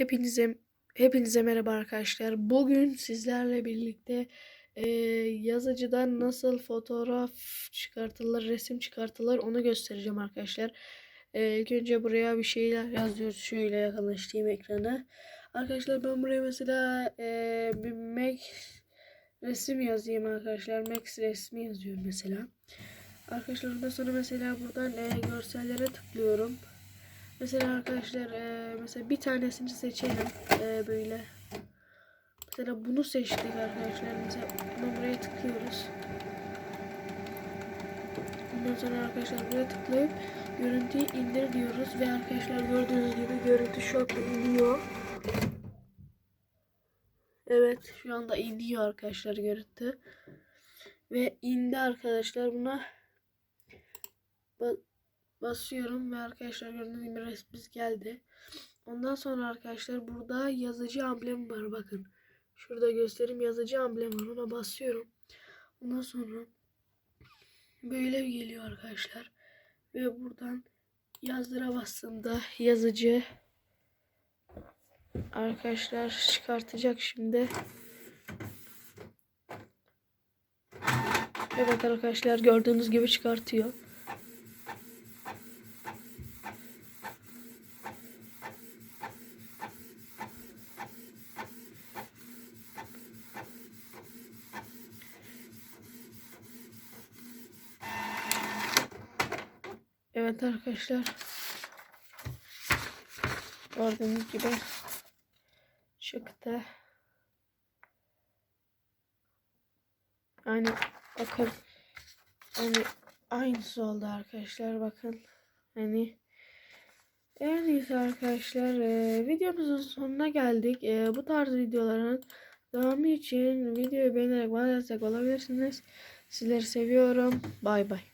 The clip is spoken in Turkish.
Hepinize hepinize merhaba arkadaşlar. Bugün sizlerle birlikte e, yazıcıdan nasıl fotoğraf çıkartılır, resim çıkartılır onu göstereceğim arkadaşlar. E, ilk önce buraya bir şeyler yazıyoruz. Şöyle yakınlaştırayım ekranı. Arkadaşlar ben buraya mesela e, bir Max resim yazayım arkadaşlar. Max resmi yazıyorum mesela. Arkadaşlar ondan sonra mesela buradan e, görsellere tıklıyorum. Mesela arkadaşlar e, mesela bir tanesini seçelim e, böyle. Mesela bunu seçtik arkadaşlar. Mesela buraya tıklıyoruz. Ondan sonra arkadaşlar buraya tıklayıp görüntüyü indir diyoruz ve arkadaşlar gördüğünüz gibi görüntü şu anda iniyor. Evet şu anda iniyor arkadaşlar görüntü. Ve indi arkadaşlar buna basıyorum ve arkadaşlar gördüğünüz gibi resmimiz geldi. Ondan sonra arkadaşlar burada yazıcı amblemi var bakın. Şurada göstereyim yazıcı amblemi var ona basıyorum. Ondan sonra böyle geliyor arkadaşlar. Ve buradan yazdıra bastığımda yazıcı arkadaşlar çıkartacak şimdi. Evet arkadaşlar gördüğünüz gibi çıkartıyor. Evet arkadaşlar. Gördüğünüz gibi çıktı. Yani bakın yani aynısı oldu arkadaşlar bakın. Hani en iyisi arkadaşlar e, videomuzun sonuna geldik. E, bu tarz videoların devamı için videoyu beğenerek bana destek olabilirsiniz. Sizleri seviyorum. Bay bay.